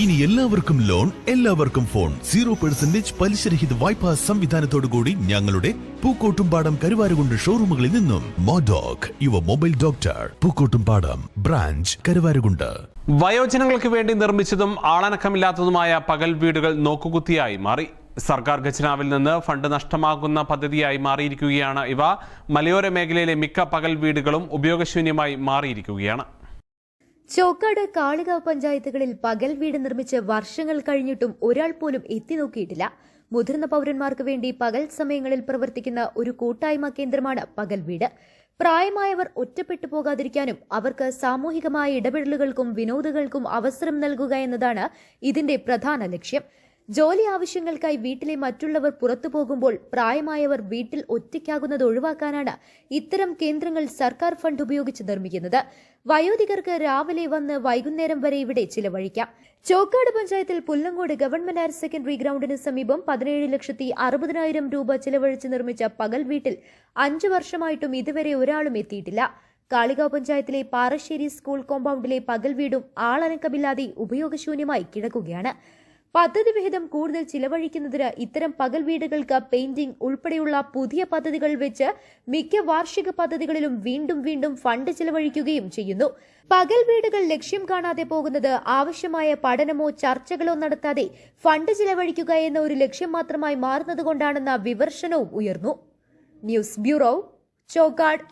ഇനി എല്ലാവർക്കും ലോൺ എല്ലാവർക്കും ഫോൺ. സീറോ പെർസെന്റേജ് പലിശരഹിത വായ്പാ സംവിധാനത്തോടുകൂടി ഞങ്ങളുടെ പൂക്കോട്ടുംപാടം കരുവാരുകൊണ്ട് ഷോറൂമുകളിൽ നിന്നും. മോഡോക് Yuva mobile doctor Pookkottumpadam branch Karuvarakundu. വയോജനങ്ങൾക്ക് വേണ്ടി നിർമ്മിച്ചതും ആളനക്കമില്ലാത്തതുമായ പകൽ വീടുകൾ നോക്കുകുത്തിയായി മാറി. സർക്കാർ ഖജനാവിൽ നിന്ന് ഫണ്ട് നഷ്ടമാകുന്ന പദ്ധതിയായി മാറിയിരിക്കുകയാണ് ഇവ. മലയോര മേഖലയിലെ മിക്ക പകൽ വീടുകളും ഉപയോഗശൂന്യമായി മാറിയിരിക്കുകയാണ്. ചോക്കാട് കാളികാവ് പഞ്ചായത്തുകളിൽ പകൽ വീട് നിർമ്മിച്ച് വർഷങ്ങൾ കഴിഞ്ഞിട്ടും ഒരാൾ പോലും എത്തി നോക്കിയിട്ടില്ല. മുതിർന്ന പൗരന്മാർക്ക് വേണ്ടി പകൽ സമയങ്ങളിൽ പ്രവർത്തിക്കുന്ന ഒരു കൂട്ടായ്മ കേന്ദ്രമാണ് പകൽ വീട്. പ്രായമായവർ ഒറ്റപ്പെട്ടു പോകാതിരിക്കാനും അവർക്ക് സാമൂഹികമായ ഇടപെടലുകൾക്കും വിനോദങ്ങൾക്കും അവസരം നൽകുക എന്നതാണ് ഇതിന്റെ പ്രധാന ലക്ഷ്യം. ജോലി ആവശ്യങ്ങൾക്കായി വീട്ടിലെ മറ്റുള്ളവർ പുറത്തു പോകുമ്പോൾ പ്രായമായവർ വീട്ടിൽ ഒറ്റയ്ക്കാകുന്നത് ഒഴിവാക്കാനാണ് ഇത്തരം കേന്ദ്രങ്ങൾ സർക്കാർ ഫണ്ട് ഉപയോഗിച്ച് നിർമ്മിക്കുന്നത്. വയോധികർക്ക് രാവിലെ വന്ന് വൈകുന്നേരം വരെ ഇവിടെ ചിലവഴിക്കാം. ചോക്കാട് പഞ്ചായത്തിൽ പുല്ലങ്കോട് ഗവൺമെന്റ് ഹയർ സെക്കൻഡറി ഗ്രൗണ്ടിന് സമീപം പതിനേഴ് ലക്ഷത്തി അറുപതിനായിരം രൂപ ചിലവഴിച്ച് നിർമ്മിച്ച പകൽ വീട്ടിൽ അഞ്ചു വർഷമായിട്ടും ഇതുവരെ ഒരാളും എത്തിയിട്ടില്ല. കാളികാവ് പഞ്ചായത്തിലെ പാറശ്ശേരി സ്കൂൾ കോമ്പൗണ്ടിലെ പകൽ വീടും ആളനക്കമില്ലാതെ ഉപയോഗശൂന്യമായി കിടക്കുകയാണ്. പദ്ധതി വിഹിതം കൂടുതൽ ചിലവഴിക്കുന്നതിന് ഇത്തരം പകൽ വീടുകൾക്ക് പെയിന്റിംഗ് ഉൾപ്പെടെയുള്ള പുതിയ പദ്ധതികൾ വെച്ച് മിക്ക വാർഷിക പദ്ധതികളിലും വീണ്ടും വീണ്ടും ഫണ്ട് ചിലവഴിക്കുകയും ചെയ്യുന്നു. പകൽ വീടുകൾ ലക്ഷ്യം കാണാതെ പോകുന്നത് ആവശ്യമായ പഠനമോ ചർച്ചകളോ നടത്താതെ ഫണ്ട് ചിലവഴിക്കുക എന്ന ഒരു ലക്ഷ്യം മാത്രമായി മാറുന്നതുകൊണ്ടാണെന്ന വിമർശനവും ഉയർന്നു. News bureau Chokkad.